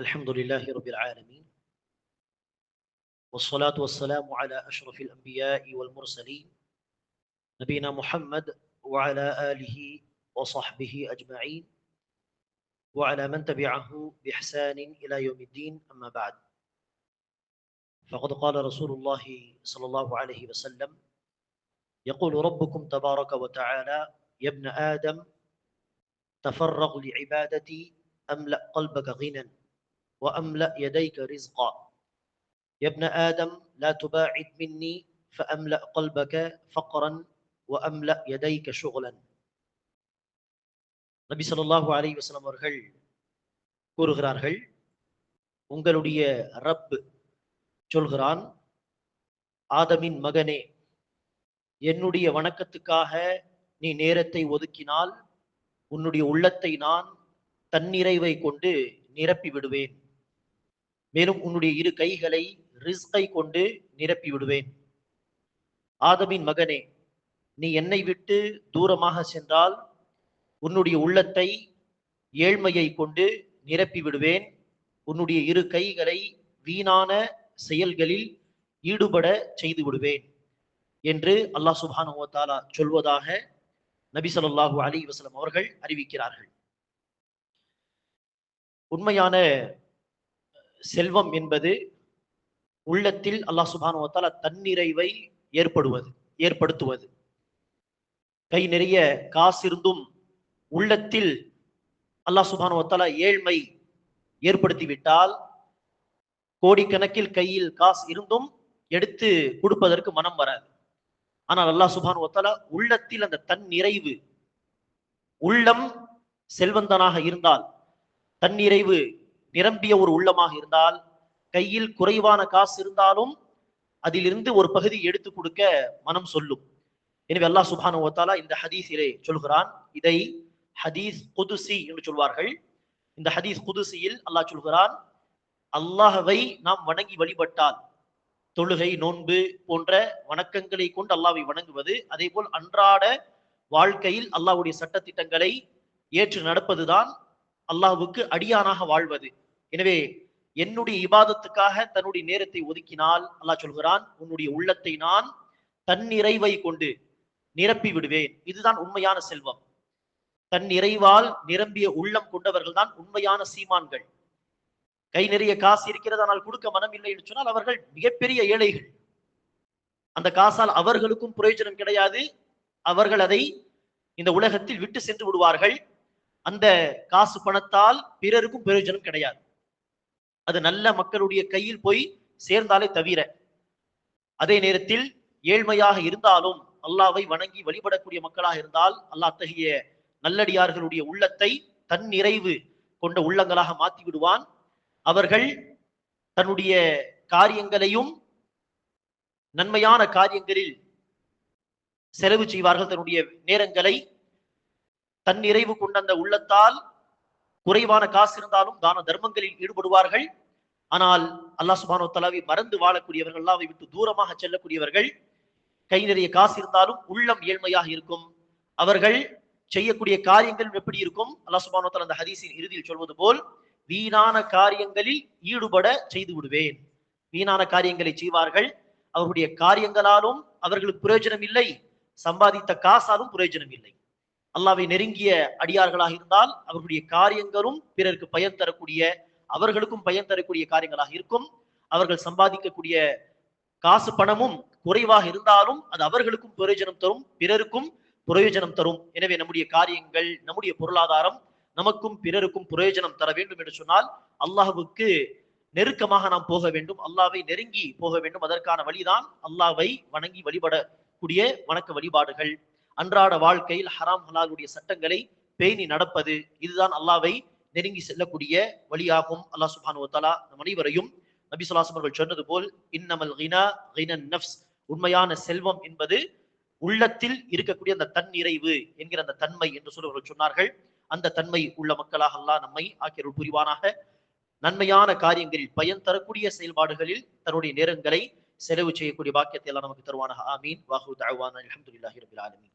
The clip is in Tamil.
الحمد لله رب العالمين والصلاة والسلام على أشرف الأنبياء والمرسلين نبينا محمد وعلى آله وصحبه أجمعين وعلى من تبعه بإحسان إلى يوم الدين أما بعد. فقد قال رسول الله صلى الله عليه وسلم يقول ربكم تبارك وتعالى يا ابن آدم تفرغ لعبادتي أملأ قلبك غنى. وأملأ يديك رزقا يا ابن آدم لا تباعد مني فأملأ قلبك فقرا وأملأ يديك شغلا நபி ஸல்லல்லாஹு அலைஹி வஸல்லம் அவர்கள் கூறுகிறார்கள் உங்களுடைய ரப் சொல்கிறான் ஆதமின் மகனே என்னுடைய வணக்கத்துக்காக நீ நேரத்தை ஒதுக்கினால் உன்னுடைய உள்ளத்தை நான் தன்னிறைவை கொண்டு நிரப்பி விடுவேன் மேலும் உன்னுடைய இரு கைகளை ரிஸ்கை கொண்டு நிரப்பி விடுவேன். ஆதமின் மகனே நீ என்னை விட்டு தூரமாக சென்றால் உன்னுடைய உள்ளத்தை ஏழ்மையை கொண்டு நிரப்பி விடுவேன். உன்னுடைய இரு கைகளை வீணான செயல்களில் ஈடுபட செய்து விடுவேன் என்று அல்லாஹ் சுபானுவத்தாலா சொல்வதாக நபி ஸல்லல்லாஹு அலி வசலம் அவர்கள் அறிவிக்கிறார்கள். உண்மையான செல்வம் என்பது உள்ளத்தில் அல்லாஹ் சுபானுவத்தால் தன்னிறைவை ஏற்படுவது ஏற்படுத்துவது. கை நிறைய காசு இருந்தும் உள்ளத்தில் அல்லாஹ் சுபானு ஏழ்மை ஏற்படுத்திவிட்டால் கோடிக்கணக்கில் கையில் காசு இருந்தும் எடுத்து கொடுப்பதற்கு மனம் வராது. ஆனால் அல்லாஹ் சுபானு உள்ளத்தில் அந்த தன் நிறைவு உள்ளம் செல்வந்தனாக இருந்தால் தன்னிறைவு நிரம்பிய ஒரு உள்ளமாக இருந்தால் கையில் குறைவான காசு இருந்தாலும் அதிலிருந்து ஒரு பகுதி எடுத்து கொடுக்க மனம் சொல்லும். எனவே அல்லாஹ் சுபானு இந்த ஹதீஸிலே சொல்கிறான் இதை ஹதீஸ் குதுசி என்று சொல்வார்கள். இந்த ஹதீஸ் குதுசியில் அல்லாஹ் சொல்கிறான் அல்லாஹவை நாம் வணங்கி வழிபட்டால் தொழுகை நோன்பு போன்ற வணக்கங்களை கொண்டு அல்லாவை வணங்குவது அதே போல் அன்றாட வாழ்க்கையில் அல்லாஹ்வுடைய சட்டத்திட்டங்களை ஏற்று நடப்பதுதான் அல்லாஹுக்கு அடியானாக வாழ்வது. எனவே என்னுடைய இபாதத்துக்காக தன்னுடைய நேரத்தை ஒதுக்கினால் அல்லாஹ் சொல்கிறான் உன்னுடைய உள்ளத்தை நான் தன்னிறைவை கொண்டு நிரப்பி விடுவேன். இதுதான் உண்மையான செல்வம். தன் நிறைவால் நிரம்பிய உள்ளம் கொண்டவர்கள் தான் உண்மையான சீமான்கள். கை நிறைய காசு இருக்கிறது ஆனால் கொடுக்க மனம் இல்லை என்று சொன்னால் அவர்கள் மிகப்பெரிய ஏழைகள். அந்த காசால் அவர்களுக்கும் பிரயோஜனம் கிடையாது. அவர்கள் அதை இந்த உலகத்தில் விட்டு சென்று விடுவார்கள். அந்த காசு பணத்தால் பிறருக்கும் பிரயோஜனம் கிடையாது. அது நல்ல மக்களுடைய கையில் போய் சேர்ந்தாலே தவிர அதே நேரத்தில் ஏழ்மையாக இருந்தாலும் அல்லாவை வணங்கி வழிபடக்கூடிய மக்களாக இருந்தால் அல்லாஹ் அத்தகைய நல்லடியார்களுடைய உள்ளத்தை தன் நிறைவு கொண்ட உள்ளங்களாக மாற்றி விடுவான் அவர்கள் தன்னுடைய காரியங்களையும் நன்மையான காரியங்களில் செலவு செய்வார்கள். தன்னுடைய நேரங்களை தன் நிறைவு கொண்ட அந்த உள்ளத்தால் குறைவான காசு இருந்தாலும் தான தர்மங்களில் ஈடுபடுவார்கள். ஆனால் அல்லாஹ் சுபானோ தலாவை மறந்து வாழக்கூடியவர்கள் அல்லாவை விட்டு தூரமாக செல்லக்கூடியவர்கள். கை நிறைய காசு இருந்தாலும் உள்ளம் ஏழ்மையாக இருக்கும். அவர்கள் செய்யக்கூடிய காரியங்கள் எப்படி இருக்கும்? அல்லாஹ் சுபானோ தலா அந்த ஹதீஸின் இறுதியில் சொல்வது போல் வீணான காரியங்களில் ஈடுபட செய்து விடுவேன். வீணான காரியங்களை செய்வார்கள். அவர்களுடைய காரியங்களாலும் அவர்களுக்கு பிரயோஜனம் இல்லை சம்பாதித்த காசாலும் பிரயோஜனம் இல்லை அல்லாவை நெருங்கிய அடியார்களாக இருந்தால் அவர்களுடைய காரியங்களும் பிறருக்கு பயன் தரக்கூடிய அவர்களுக்கும் பயன் தரக்கூடிய காரியங்களாக இருக்கும். அவர்கள் சம்பாதிக்கக்கூடிய காசு பணமும் குறைவாக இருந்தாலும் அது அவர்களுக்கும் பிரயோஜனம் தரும் பிறருக்கும் பிரயோஜனம் தரும். எனவே நம்முடைய காரியங்கள் நம்முடைய பொருளாதாரம் நமக்கும் பிறருக்கும் பிரயோஜனம் தர வேண்டும் என்று சொன்னால் அல்லாஹுக்கு நெருக்கமாக நாம் போக வேண்டும். அல்லாவை நெருங்கி போக வேண்டும். அதற்கான வழிதான் அல்லாவை வணங்கி வழிபடக்கூடிய வணக்க வழிபாடுகள். அன்றாட வாழ்க்கையில் ஹராம் ஹலாலுடைய சட்டங்களை பேணி நடப்பது இதுதான் அல்லாவை நெருங்கி செல்லக்கூடிய வழியாகும். அல்லாஹ் சுபானு தலா நம் அனைவரையும் நபி சொல்லாசம் அவர்கள் சொன்னது போல் இன்னமல் கினா கினன் நப்ஸ் உண்மையான செல்வம் என்பது உள்ளத்தில் இருக்கக்கூடிய அந்த தன்னிறைவு என்கிற அந்த தன்மை என்று சொல்லுவர்கள் சொன்னார்கள். அந்த தன்மை உள்ள மக்களாக அல்லாஹ் நம்மை ஆக்கியருள் புரிவானாக. நன்மையான காரியங்களில் பயன் தரக்கூடிய செயல்பாடுகளில் தன்னுடைய நேரங்களை செலவு செய்யக்கூடிய பாக்கியத்தை எல்லாம் நமக்கு தருவானாக. ஆமீன். வாஹு தாழ்வான அலமதுல்லாஹி ரபில் ஆலமின்.